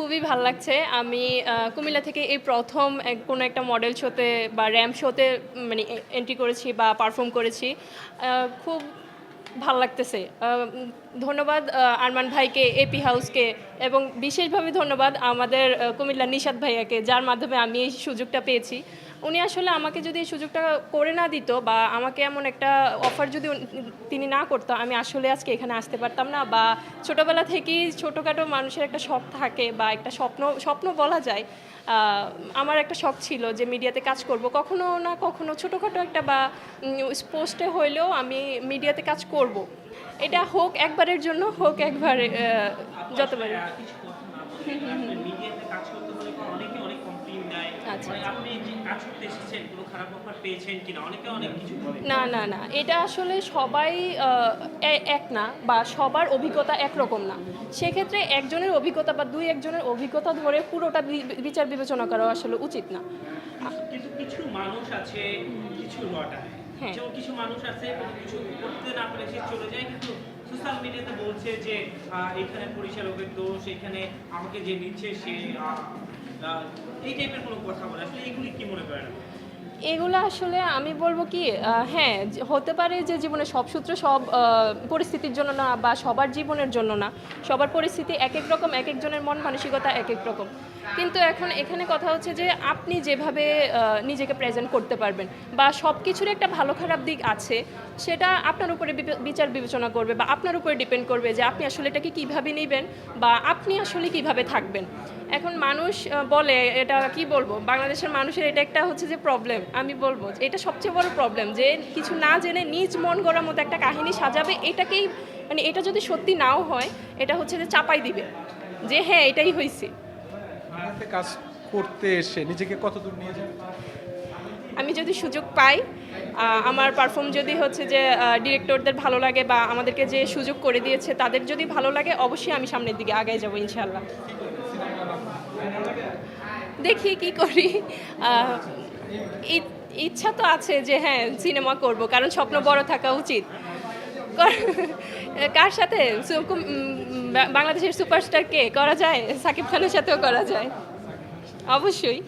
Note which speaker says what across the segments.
Speaker 1: খুবই ভালো লাগছে। আমি কুমিল্লা থেকে এই প্রথম কোনো একটা মডেল শোতে বা র্যাম শোতে মানে এন্ট্রি করেছি বা পারফর্ম করেছি। খুব ভালো লাগতেছে। ধন্যবাদ আরমান ভাইকে এপি হাউসকে এবং বিশেষভাবে ধন্যবাদ আমাদের কুমিল্লা নিশাদ ভাইয়াকে, যার মাধ্যমে আমি এই সুযোগটা পেয়েছি। উনি আসলে আমাকে যদি এই সুযোগটা করে না দিত বা আমাকে এমন একটা অফার যদি তিনি না করতো, আমি আসলে আজকে এখানে আসতে পারতাম না বা ছোটোবেলা থেকেই ছোটোখাটো মানুষের একটা শখ থাকে বা একটা স্বপ্ন স্বপ্ন বলা যায় আমার একটা শখ ছিল যে মিডিয়াতে কাজ করব। কখনো না কখনো ছোটোখাটো একটা বা পোস্টে হইলেও আমি মিডিয়াতে কাজ করব এটা হোক একবারের জন্য হোক একবারে যতবার আচ্ছা,
Speaker 2: বলে
Speaker 1: না না না এটা আসলে সবাই এক না বা সবার অভিজ্ঞতা একরকম না। সেক্ষেত্রে একজনের অভিজ্ঞতা বা দুই একজনের অভিজ্ঞতা ধরে পুরোটা বিচার বিবেচনা করা আসলে উচিত না।
Speaker 2: কিছু মানুষ আছে কিছু
Speaker 1: হ্যাঁ।
Speaker 2: যেমন কিছু মানুষ আছে কিছু করতে না পারে সে চলে যায়, কিন্তু সোশ্যাল মিডিয়াতে বলছে যে এখানে পরিচালকের দোষ, এখানে আমাকে যে নিচ্ছে সে এই টাইপের কোনো কথা বলে আসলে এগুলি কি মনে করেন?
Speaker 1: এগুলো আসলে আমি বলব কি হ্যাঁ হতে পারে যে জীবনে সব সূত্র সব পরিস্থিতির জন্য না বা সবার জীবনের জন্য না। সবার পরিস্থিতি এক এক রকম এক একজনের মন মানসিকতা এক এক রকম। কিন্তু এখন এখানে কথা হচ্ছে যে আপনি যেভাবে নিজেকে প্রেজেন্ট করতে পারবেন বা সব কিছুর একটা ভালো খারাপ দিক আছে, সেটা আপনার উপরে বিচার বিবেচনা করবে বা আপনার উপরে ডিপেন্ড করবে যে আপনি আসলে এটাকে কীভাবে নেবেন বা আপনি আসলে কীভাবে থাকবেন। এখন মানুষ বলে, এটা কি বলব? বাংলাদেশের মানুষের এটা একটা হচ্ছে যে প্রবলেম আমি বলব এটা সবচেয়ে বড় প্রবলেম যে কিছু না জেনে নিজ মন গড়ার মতো একটা কাহিনী সাজাবে এটাকেই মানে এটা যদি সত্যি নাও হয় এটা হচ্ছে যে চাপাই দিবে যে হ্যাঁ এটাই হয়েছে
Speaker 3: কাজ করতে এসে নিজেকে কত দূর নিয়ে যাবে?
Speaker 1: আমি যদি সুযোগ পাই আমার পারফর্ম যদি হচ্ছে যে ডিরেক্টরদের ভালো লাগে বা আমাদেরকে যে সুযোগ করে দিয়েছে তাদের যদি ভালো লাগে অবশ্যই আমি সামনের দিকে আগায় যাব ইনশাল্লাহ দেখি কি করি। ইচ্ছা তো আছে যে হ্যাঁ সিনেমা করব, কারণ স্বপ্ন বড় থাকা উচিত। কার সাথে? বাংলাদেশের সুপারস্টার কে করা যায়? সাকিব খানের সাথেও করা যায়। অবশ্যই।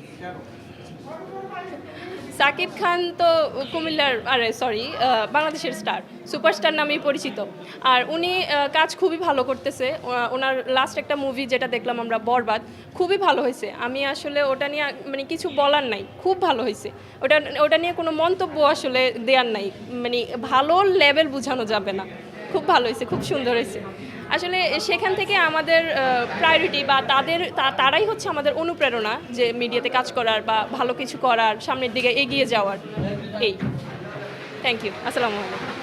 Speaker 1: সাকিব খান তো কুমিল্লার, আরে সরি বাংলাদেশের স্টার সুপারস্টার নামেই পরিচিত। আর উনি কাজ খুবই ভালো করতেছে। ওনার লাস্ট একটা মুভি যেটা দেখলাম আমরা, বরবাদ, খুবই ভালো হয়েছে। আমি আসলে ওটা নিয়ে মানে কিছু বলার নাই, খুব ভালো হয়েছে। ওটা ওটা নিয়ে কোনো মন্তব্য আসলে দেওয়ার নাই। মানে ভালো লেভেল বোঝানো যাবে না। খুব ভালো হয়েছে, খুব সুন্দর হয়েছে। আসলে সেখান থেকে আমাদের প্রায়োরিটি বা তাদের তারাই হচ্ছে আমাদের অনুপ্রেরণা যে মিডিয়াতে কাজ করার বা ভালো কিছু করার, সামনের দিকে এগিয়ে যাওয়ার, এই। থ্যাংক ইউ আসসালামু আলাইকুম।